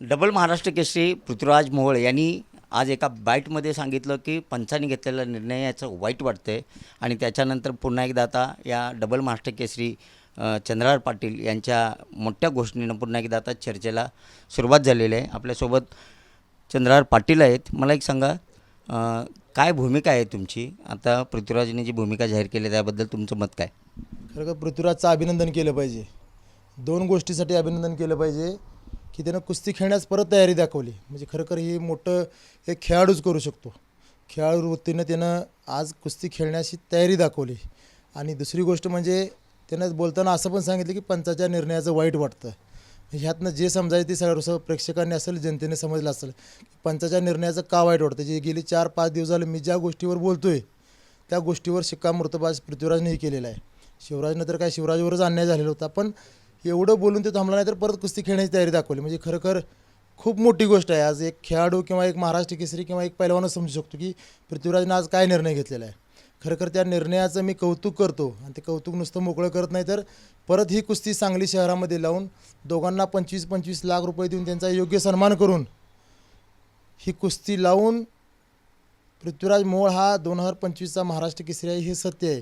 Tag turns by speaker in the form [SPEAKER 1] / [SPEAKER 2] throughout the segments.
[SPEAKER 1] Double Maharashtra Kesari Prithviraj Mohol यांनी आज एका बाईटमध्ये सांगितलं की पंचांनी घेतलेला निर्णय याचं वाईट वाटतंय. आणि त्याच्यानंतर पुन्हा एकदा आता या डबल महाराष्ट्र केसरी चंद्रार चंद्रहार पाटील यांच्या मोठ्या घोषणेनं पुन्हा एकदा आता चर्चेला सुरुवात झालेली आहे. आपल्यासोबत चंद्रहार पाटील आहेत. मला एक सांगा काय भूमिका आहे तुमची? आता पृथ्वीराजने जी भूमिका जाहीर केली आहे त्याबद्दल तुमचं मत काय?
[SPEAKER 2] खरं तर पृथ्वीराजचं अभिनंदन केलं पाहिजे. दोन गोष्टीसाठी अभिनंदन केलं पाहिजे. की त्यानं कुस्ती खेळण्यास परत तयारी दाखवली. म्हणजे खरंखर हे मोठं एक खेळाडूच करू शकतो. खेळाडू वृत्तीनं त्यानं आज कुस्ती खेळण्याची तयारी दाखवली. आणि दुसरी गोष्ट म्हणजे त्यानं बोलताना असं पण सांगितलं की पंचाच्या निर्णयाचं वाईट वाटतं. ह्यातनं जे समजायचं ते सर्व प्रेक्षकांनी असेल जनतेने समजलं असेल पंचाच्या निर्णयाचं का वाईट वाटतं? जे गेली चार पाच दिवस झाले मी ज्या गोष्टीवर बोलतो आहे त्या गोष्टीवर शिक्कामोर्तब आज पृथ्वीराजनेही केलेला आहे. शिवराजनं तर काय शिवराजवरच अन्याय झालेला होता. पण एवढं बोलून ते थांबला नाही तर परत कुस्ती खेळण्याची तयारी दाखवली. म्हणजे खरं खूप मोठी गोष्ट आहे. आज एक खेळाडू किंवा एक महाराष्ट्र केसरी किंवा एक पैलवानच समजू शकतो की पृथ्वीराजनं आज काय निर्णय घेतलेला आहे. खरं त्या निर्णयाचं मी कौतुक करतो आणि ते कौतुक नुसतं मोकळं करत नाही तर परत ही कुस्ती सांगली शहरामध्ये लावून दोघांना पंचवीस पंचवीस लाख रुपये देऊन त्यांचा योग्य सन्मान करून ही कुस्ती लावून पृथ्वीराज मोळ हा दोन हजार पंचवीसचा महाराष्ट्र केसरी आहे हे सत्य आहे.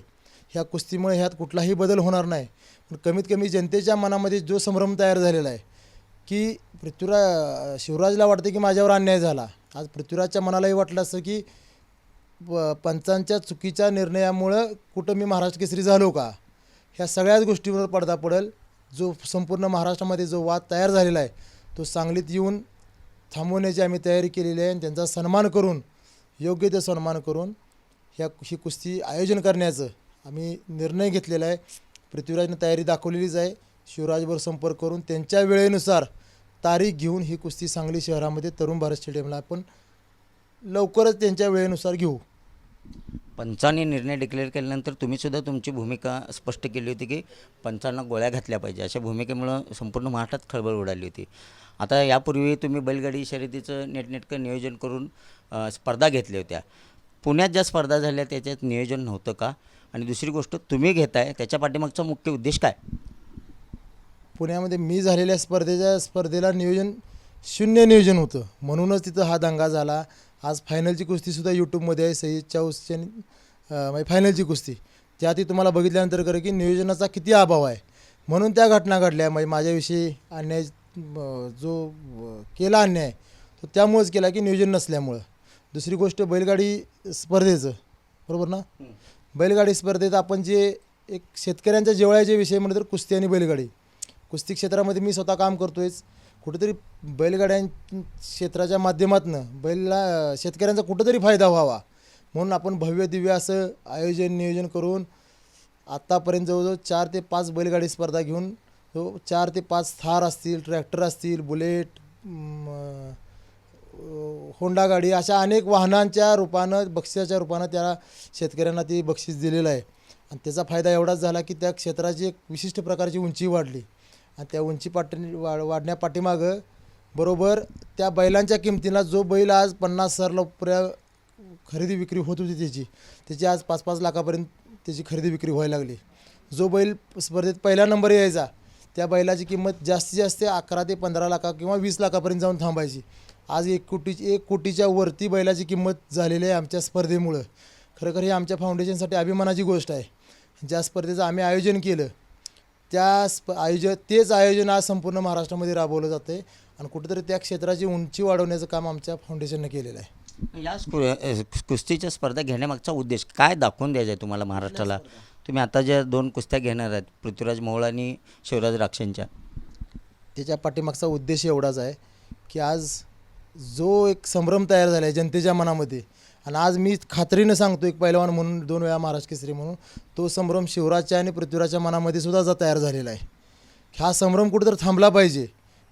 [SPEAKER 2] ह्या कुस्तीमुळे ह्यात कुठलाही बदल होणार नाही. पण कमीत कमी जनतेच्या मनामध्ये जो संभ्रम तयार झालेला आहे की पृथ्वीराज शिवराजला वाटते की माझ्यावर अन्याय झाला. आज पृथ्वीराजच्या मनालाही वाटलं असतं की प- पंचांच्या चुकीच्या निर्णयामुळं कुठं मी महाराष्ट्र केसरी झालो का? ह्या सगळ्याच गोष्टीवर पडदा पडेल. जो संपूर्ण महाराष्ट्रामध्ये जो वाद तयार झालेला आहे तो सांगलीत येऊन थांबवण्याची आम्ही तयारी केलेली आहे आणि त्यांचा सन्मान करून योग्य ते सन्मान करून ह्या ही कुस्ती आयोजन करण्याचं आम्ही निर्णय घेतलेला आहे. पृथ्वीराजनं तयारी दाखवलेलीच आहे. शिवराजवर संपर्क करून त्यांच्या वेळेनुसार तारीख घेऊन ही कुस्ती सांगली शहरामध्ये तरुण भारत स्टेडियमला आपण लवकरच त्यांच्या वेळेनुसार घेऊ.
[SPEAKER 1] पंचाने निर्णय डिक्लेअर केल्यानंतर तुम्हीसुद्धा तुमची भूमिका स्पष्ट केली होती की पंचांना गोळ्या घातल्या पाहिजे. अशा भूमिकेमुळं संपूर्ण महाराष्ट्रात खळबळ उडाली होती. आता यापूर्वी तुम्ही बैलगाडी शर्यतीचं नेटनेटकं नियोजन करून स्पर्धा घेतल्या होत्या. पुण्यात ज्या स्पर्धा झाल्या त्याच्यात नियोजन नव्हतं का? आणि दुसरी गोष्ट तुम्ही घेताय त्याच्या पाठीमागचा मुख्य उद्देश काय?
[SPEAKER 2] पुण्यामध्ये मी झालेल्या स्पर्धेच्या स्पर्धेला नियोजन शून्य नियोजन होतं. म्हणूनच तिथं हा दंगा झाला. आज फायनलची कुस्तीसुद्धा यूट्यूबमध्ये आहे सईद चाऊसच्या म्हणजे फायनलची कुस्ती. त्या ती तुम्हाला बघितल्यानंतर खरं की नियोजनाचा किती अभाव आहे. म्हणून त्या घटना घडल्या. म्हणजे माझ्याविषयी अन्याय जो केला अन्याय तो त्यामुळेच केला की नियोजन नसल्यामुळं. दुसरी गोष्ट बैलगाडी स्पर्धेचं बरोबर ना? बैलगाडी स्पर्धेत आपण जे एक शेतकऱ्यांच्या जेवळ्याचे विषय म्हणलं तर कुस्ती आणि बैलगाडी. कुस्ती क्षेत्रामध्ये मी स्वतः काम करतोयच कुठेतरी बैलगाड्यां क्षेत्राच्या माध्यमातून बैलला शेतकऱ्यांचा कुठंतरी फायदा व्हावा. म्हणून आपण भव्य दिव्य असं आयोजन नियोजन करून आत्तापर्यंत जवळजवळ चार ते पाच बैलगाडी स्पर्धा घेऊन जो चार ते पाच थार असतील ट्रॅक्टर असतील बुलेट होंडा गाडी अशा अनेक वाहनांच्या रूपानं बक्षिसाच्या रूपानं त्या शेतकऱ्यांना ती बक्षीस दिलेलं आहे. आणि त्याचा फायदा एवढाच झाला की त्या क्षेत्राची एक विशिष्ट प्रकारची उंची वाढली. आणि त्या उंची पाठी वाढ वाढण्या पाठीमागं बरोबर त्या बैलांच्या किमतीला जो बैल आज पन्नास हजार रुपया खरेदी विक्री होत होती त्याची त्याची आज पाच पाच लाखापर्यंत त्याची खरेदी विक्री व्हायला लागली. जो बैल स्पर्धेत पहिला नंबर यायचा त्या बैलाची किंमत जास्तीत जास्त अकरा ते पंधरा लाखा किंवा वीस लाखापर्यंत जाऊन थांबायची. आज एक कोटीची एक कोटीच्या वरती बैलाची किंमत झालेली आहे आमच्या स्पर्धेमुळं. खरं खरं ही आमच्या फाउंडेशनसाठी अभिमानाची गोष्ट आहे. ज्या स्पर्धेचं आम्ही आयोजन केलं त्या स्प आयोजन तेच आयोजन आज संपूर्ण महाराष्ट्रामध्ये राबवलं जातं आहे आणि कुठेतरी त्या क्षेत्राची उंची वाढवण्याचं काम आमच्या फाउंडेशननं केलेलं आहे.
[SPEAKER 1] या कुस्तीच्या स्पर्धा घेण्यामागचा उद्देश काय दाखवून द्यायचा आहे तुम्हाला महाराष्ट्राला? तुम्ही आता ज्या दोन कुस्त्या घेणार आहेत पृथ्वीराज मोहोळ आणि शिवराज राक्षेंच्या.
[SPEAKER 2] त्याच्या पाठीमागचा उद्देश एवढाच आहे की आज जो एक संभ्रम तयार झाला आहे जनतेच्या मनामध्ये. आणि आज मी खात्रीनं सांगतो एक पैलवान म्हणून दोन वेळा महाराष्ट्र केसरी म्हणून तो संभ्रम शिवराजच्या आणि पृथ्वीराजच्या मनामध्ये सुद्धा जा तयार झालेला आहे. हा संभ्रम कुठंतरी थांबला पाहिजे.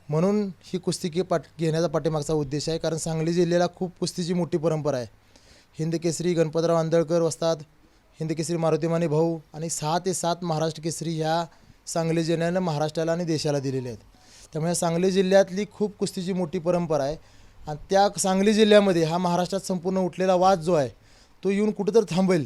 [SPEAKER 2] म्हणून ही कुस्ती की पाठ घेण्याचा पाठीमागचा उद्देश आहे कारण सांगली जिल्ह्याला खूप कुस्तीची मोठी परंपरा आहे. हिंद केसरी गणपतराव आंदळकर वसतात हिंद केसरी मारुतीमाने भाऊ आणि सहा ते सात महाराष्ट्र केसरी ह्या सांगली जिल्ह्यानं महाराष्ट्राला आणि देशाला दिलेल्या आहेत. त्यामुळे सांगली जिल्ह्यातली खूप कुस्तीची मोठी परंपरा आहे. आणि त्या सांगली जिल्ह्यामध्ये हा महाराष्ट्रात संपूर्ण उठलेला वाद जो आहे तो येऊन कुठंतरी थांबेल.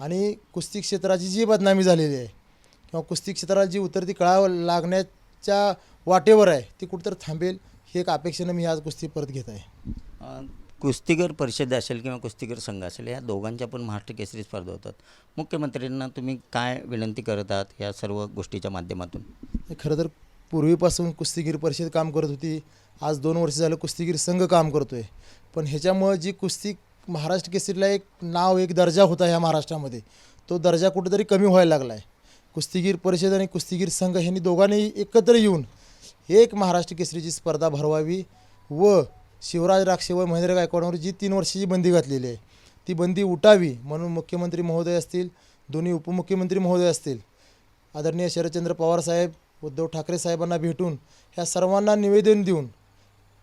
[SPEAKER 2] आणि कुस्ती क्षेत्राची जी बदनामी झालेली आहे किंवा कुस्ती क्षेत्राला जी उतरती कळा लागण्याच्या वाटेवर आहे ती कुठंतरी थांबेल ही एक अपेक्षेनं मी आज कुस्ती परत घेत आहे.
[SPEAKER 1] कुस्तीगीर परिषद असेल किंवा कुस्तीगीर संघ असेल या दोघांच्या पण महाराष्ट्र केसरी स्पर्धा होतात. मुख्यमंत्र्यांना तुम्ही काय विनंती करत आहात या सर्व गोष्टीच्या माध्यमातून?
[SPEAKER 2] हे खरं तर पूर्वीपासून कुस्तीगीर परिषद काम करत होती. आज दोन वर्ष झालं कुस्तीगीर संघ काम करतो आहे पण ह्याच्यामुळं जी कुस्ती महाराष्ट्र केसरीला एक नाव एक दर्जा होता ह्या महाराष्ट्रामध्ये. तो दर्जा कुठेतरी कमी व्हायला लागला आहे कुस्तीगीर परिषद आणि कुस्तीगीर संघ ह्यांनी दोघांनी एकत्र येऊन एक महाराष्ट्र केसरीची स्पर्धा भरवावी व शिवराज राक्षे व महेंद्र गायकवाडांवर जी तीन वर्षाची बंदी घातलेली आहे ती बंदी उठावी म्हणून मुख्यमंत्री महोदय असतील दोन्ही उपमुख्यमंत्री महोदय असतील. आदरणीय शरदचंद्र पवार साहेब उद्धव ठाकरे साहेबांना भेटून ह्या सर्वांना निवेदन देऊन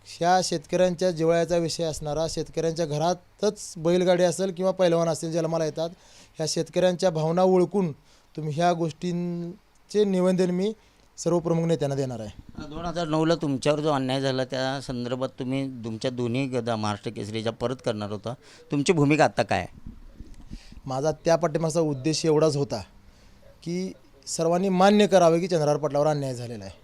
[SPEAKER 2] ह्या शेतकऱ्यांच्या जिवाळ्याचा विषय असणारा शेतकऱ्यांच्या घरातच बैलगाडी असेल किंवा पैलवान असेल जन्माला येतात ह्या शेतकऱ्यांच्या भावना ओळखून तुम्ही ह्या गोष्टींचे निवेदन मी सर्व प्रमुख नेत्यांना देणार आहे.
[SPEAKER 1] दोन हजार नऊला तुमच्यावर जो अन्याय झाला त्या संदर्भात तुम्ही तुमच्या दोन्ही गदा महाराष्ट्र केसरीच्या परत करणार होता. तुमची भूमिका आत्ता काय आहे?
[SPEAKER 2] माझा त्या पाठिंबाचा उद्देश एवढाच होता की सर्वांनी मान्य करावे की चंद्रार पटलावर अन्याय झालेला आहे.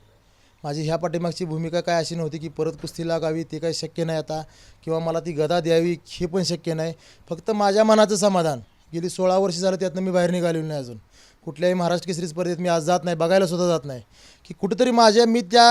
[SPEAKER 2] माझी ह्या पाठीमागची भूमिका काय अशी नव्हती की परत कुस्ती लागावी ते काही शक्य नाही आता किंवा मला ती गदा द्यावी हे पण शक्य नाही. फक्त माझ्या मनाचं समाधान. गेली सोळा वर्ष झालं त्यातनं मी बाहेर निघालेलो नाही अजून. कुठल्याही महाराष्ट्र केसरी स्पर्धेत मी आज जात नाही बघायला सुद्धा जात नाही. की कुठेतरी माझ्या मी त्या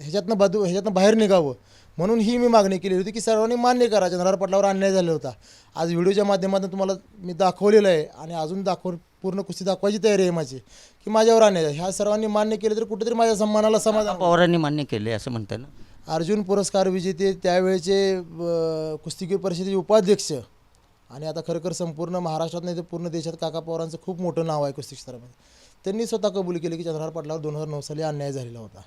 [SPEAKER 2] ह्याच्यातनं बदू ह्याच्यातनं बाहेर निघावं म्हणून ही मी मागणी केली होती की सर्वांनी मान्य करा. चंद्रार पटलावर अन्याय झाला होता. आज व्हिडिओच्या माध्यमातून तुम्हाला मी दाखवलेलं आहे आणि अजून दाखव पूर्ण कुस्ती दाखवायची तयारी आहे माझी की माझ्यावर अन्याय झाला. ह्या सर्वांनी मान्य केलं तर कुठेतरी माझ्या सन्मानाला समाधान.
[SPEAKER 1] पवारांनी मान्य केले असं म्हणताय ना?
[SPEAKER 2] अर्जुन पुरस्कार विजेते त्यावेळेचे कुस्तीगीर परिषदेचे उपाध्यक्ष आणि आता खरं संपूर्ण महाराष्ट्रात नाही तर पूर्ण देशात काका पवारांचं खूप मोठं नाव आहे कुस्ती क्षेत्रामध्ये. त्यांनी स्वतः कबूल केले की चंद्रहार पाटलावर दोन हजार नऊ साली अन्याय झालेला होता.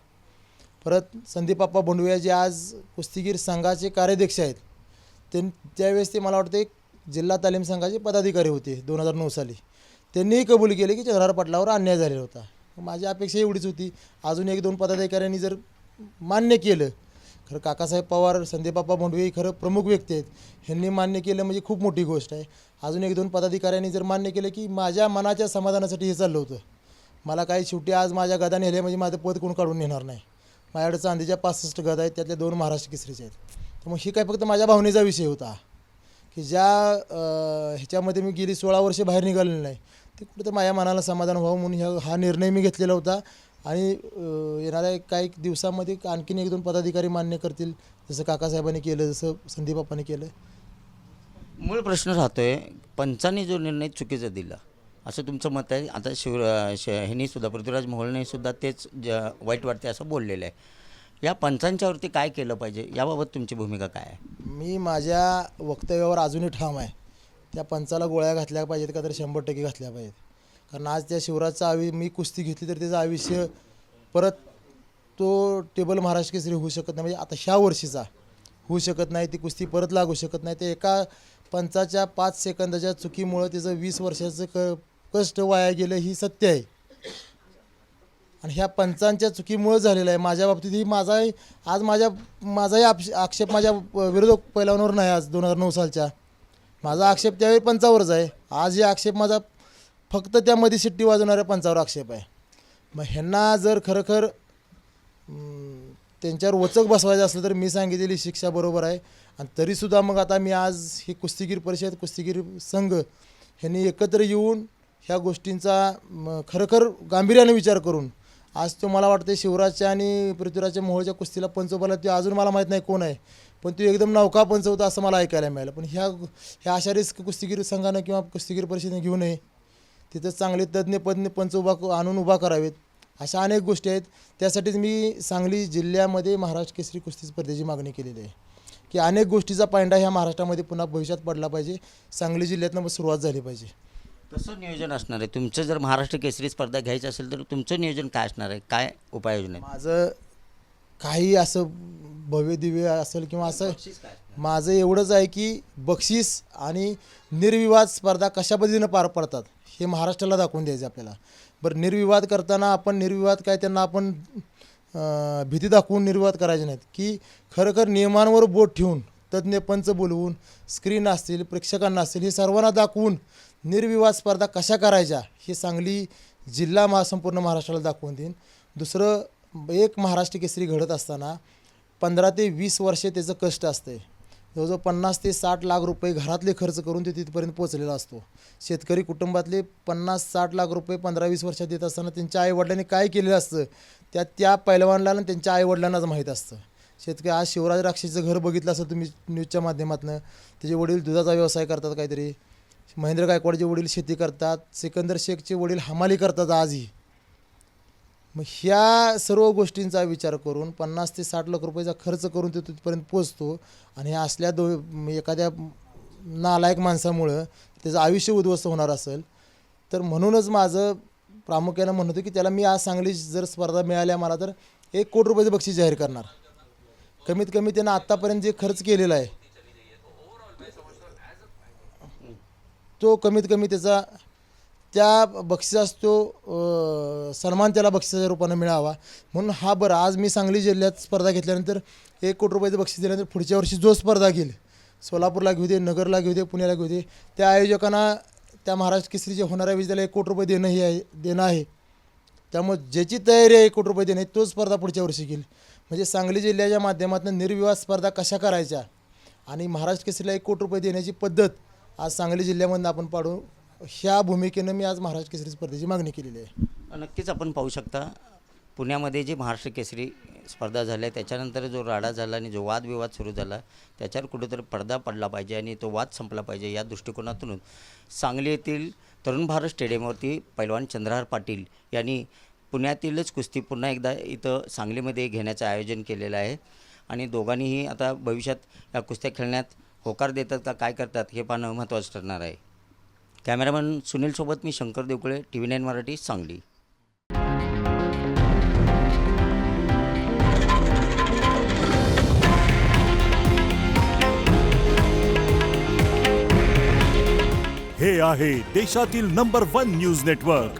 [SPEAKER 2] परत संदीपप्पा बोंडविया जे आज कुस्तीगीर संघाचे कार्याध्यक्ष आहेत ते त्यावेळेस ते मला वाटतं एक जिल्हा तालीम संघाचे पदाधिकारी होते दोन हजार नऊ साली. त्यांनीही कबूल केले की चंद्रहार पाटलावर अन्याय झालेला होता. माझी अपेक्षा एवढीच होती अजून एक दोन पदाधिकाऱ्यांनी जर मान्य केलं खरं काकासाहेब पवार संदीपाप्पा भोंडवे खरं प्रमुख व्यक्ती आहेत ह्यांनी मान्य केलं म्हणजे खूप मोठी गोष्ट आहे. अजून एक दोन पदाधिकाऱ्यांनी जर मान्य केलं की माझ्या मनाच्या समाधानासाठी हे चाललं होतं. मला काही शेवटी आज माझ्या गदा नेल्या म्हणजे माझं पद कोण काढून नेणार नाही. माझ्याकडे चांदीच्या पासष्ट गदा आहेत त्यातल्या दोन महाराष्ट्र केसरीचे आहेत. तर मग ही काय फक्त माझ्या भावनेचा विषय होता. की ज्या ह्याच्यामध्ये मी गेली सोळा वर्षे बाहेर निघालेलो नाही ते कुठं तर माझ्या मनाला समाधान व्हावं म्हणून ह्या हा निर्णय मी घेतलेला होता. आणि येणाऱ्या एक- काही दिवसामध्ये आणखीन एक दोन पदाधिकारी मान्य करतील जसं काकासाहेबांनी केलं जसं संदीप बाप्पांनी केलं.
[SPEAKER 1] मूळ प्रश्न राहतोय पंचांनी जो निर्णय चुकीचा दिला असं तुमचं मत आहे. आता शिव श ह्यांनी सुद्धा पृथ्वीराज मोहोळनेसुद्धा तेच ज वाईट वाटते असं बोललेलं आहे. या पंचांच्यावरती काय केलं पाहिजे? याबाबत तुमची भूमिका काय आहे?
[SPEAKER 2] मी माझ्या वक्तव्यावर अजूनही ठाम आहे. त्या पंचाला गोळ्या घातल्या पाहिजेत का तर शंभर टक्के घातल्या पाहिजेत. कारण आज त्या शिवराजचं आवी मी कुस्ती घेतली तर त्याचं आयुष्य परत तो टेबल महाराष्ट्र केसरी होऊ शकत नाही. म्हणजे आता ह्या वर्षीचा होऊ शकत नाही. ती कुस्ती परत लागू शकत नाही. ते एका पंचाच्या पाच सेकंदाच्या चुकीमुळं त्याचं वीस वर्षाचं क कष्ट वाया गेलं ही सत्य आहे. आणि ह्या पंचांच्या चुकीमुळे झालेलं आहे. माझ्या बाबतीत ही माझाही आज माझ्या माझाही आक्षे आक्षेप माझ्या विरोधक पैलवानावर नाही आज दोन हजार नऊ सालच्या. माझा आक्षेप त्यावेळी पंचावरच आहे. आज हे आक्षेप माझा फक्त त्या मध्ये शिट्टी वाजवणाऱ्या पंचावर आक्षेप आहे. मग ह्यांना जर खरोखर त्यांच्यावर वचक बसवायचं असलं तर मी सांगितलेली शिक्षा बरोबर आहे. आणि तरीसुद्धा मग आता मी आज ही कुस्तीगीर परिषद कुस्तीगीर संघ ह्यांनी एकत्र येऊन ह्या गोष्टींचा खरखर खरोखर गांभीर्याने विचार करून आज तो मला वाटतं शिवराजच्या आणि पृथ्वीराजच्या मोहोळच्या कुस्तीला पंच बोला ते अजून मला माहीत नाही कोण आहे. पण तो एकदम नौका पंच होता असं मला ऐकायला मिळालं. पण ह्या ह्या अशा रिस्क कुस्तीगीर संघानं किंवा कुस्तीगीर परिषदेने घेऊ नये. तिथं चांगले तज्ज्ञ पज्ञ पंच उभा क- आणून उभा करावेत. अशा अनेक गोष्टी आहेत. त्यासाठीच मी सांगली जिल्ह्यामध्ये महाराष्ट्र केसरी कुस्ती स्पर्धेची मागणी केलेली आहे. की अनेक गोष्टीचा पांडा ह्या महाराष्ट्रामध्ये पुन्हा भविष्यात पडला पाहिजे. सांगली जिल्ह्यातनं सुरुवात झाली पाहिजे.
[SPEAKER 1] कसं नियोजन असणार आहे. तुमचं जर महाराष्ट्र केसरी स्पर्धा घ्यायची असेल तर तुमचं नियोजन काय असणार आहे? काय उपाययोजना आहे
[SPEAKER 2] माझं काही असं भव्य दिव्य असेल किंवा असं माझं एवढंच आहे की बक्षीस आणि निर्विवाद स्पर्धा कशा पद्धतीनं पार पडतात हे महाराष्ट्राला दाखवून द्यायचं आपल्याला. बरं निर्विवाद करताना आपण निर्विवाद काय त्यांना आपण अं, भीती दाखवून निर्विवाद करायचे नाहीत. की खरोखर नियमांवर बोट ठेवून तज्ज्ञ पंच बोलवून स्क्रीन असतील प्रेक्षकांना असतील हे सर्वांना दाखवून निर्विवाद स्पर्धा कशा करायच्या हे सांगली जिल्हा महा संपूर्ण महाराष्ट्राला दाखवून देईन. दुसरं एक महाराष्ट्र केसरी घडत असताना पंधरा ते वीस वर्षे त्याचं कष्ट असते जवळजवळ पन्नास ते साठ लाख रुपये घरातले खर्च करून ते तिथपर्यंत पोचलेला असतो. शेतकरी कुटुंबातले पन्नास साठ लाख रुपये पंधरा वीस वर्षात देत असताना त्यांच्या आईवडिलांनी काय केलेलं असतं? त्या त्या पैलवानला आणि त्यांच्या आईवडिलांनाच माहीत असतं. शेतकरी आज शिवराज राक्षीचं घर बघितलं असं तुम्ही न्यूजच्या माध्यमातून त्याचे वडील दुधाचा व्यवसाय करतात काहीतरी. महेंद्र गायकवाडचे वडील शेती करतात सिकंदर शेखचे वडील हमाली करतात आजही. मग ह्या सर्व गोष्टींचा विचार करून पन्नास ते साठ लाख रुपयाचा खर्च करून ते तिथपर्यंत पोचतो आणि ह्या असल्या दो एखाद्या नालायक माणसामुळं त्याचं आयुष्य उद्ध्वस्त होणार असेल. तर म्हणूनच माझं प्रामुख्यानं म्हणतो होतं की त्याला मी आज सांगली जर स्पर्धा मिळाल्या मला तर एक कोटी रुपयाचं बक्षीस जाहीर करणार. कमीत कमी त्यानं आत्तापर्यंत जे खर्च केलेला आहे तो कमीत कमी त्याचा त्या बक्षिसास तो सन्मान त्याला बक्षिसाच्या रूपानं मिळावा. म्हणून हा बरं आज मी सांगली जिल्ह्यात स्पर्धा घेतल्यानंतर एक कोटी रुपयाचं बक्षीस दिल्यानंतर पुढच्या वर्षी जो स्पर्धा घेईल सोलापूरला घेऊ दे नगरला घेऊ दे पुण्याला घेऊ दे त्या आयोजकांना त्या महाराष्ट्र केसरीचे होणाऱ्या विजेत्याला एक कोटी रुपये देणं हे आहे देणं आहे. त्यामुळे ज्याची तयारी आहे एक कोटी रुपये देणं तोच स्पर्धा पुढच्या वर्षी घेईल. म्हणजे सांगली जिल्ह्याच्या माध्यमातून निर्विवाद स्पर्धा कशा करायच्या? आणि महाराष्ट्र केसरीला एक कोटी रुपये देण्याची पद्धत आज सांगली जिल्ह्यामधून आपण पाडू. ह्या भूमिकेनं मी आज महाराष्ट्र केसरी स्पर्धेची मागणी केलेली आहे.
[SPEAKER 1] नक्कीच आपण पाहू शकता पुण्यामध्ये जी महाराष्ट्र केसरी स्पर्धा झाल्या त्याच्यानंतर जो राडा झाला आणि जो वादविवाद सुरू झाला त्याच्यावर कुठेतरी पडदा पडला पाहिजे आणि तो वाद संपला पाहिजे या दृष्टिकोनातून सांगली येथील तरुण भारत स्टेडियमवरती पैलवान चंद्रहार पाटील यांनी पुण्यातीलच कुस्ती पुन्हा एकदा इथं सांगलीमध्ये घेण्याचं आयोजन केलेलं आहे. आणि दोघांनीही आता भविष्यात या कुस्त्या खेळण्यात होकार देतात का काय करतात हे पाहणं महत्त्वाचं ठरणार आहे. कॅमेरामन सुनीलसोबत मी Shankar Devkale T V nine Marathi Sangli.
[SPEAKER 3] हे आहे देशातील नंबर वन न्यूज नेटवर्क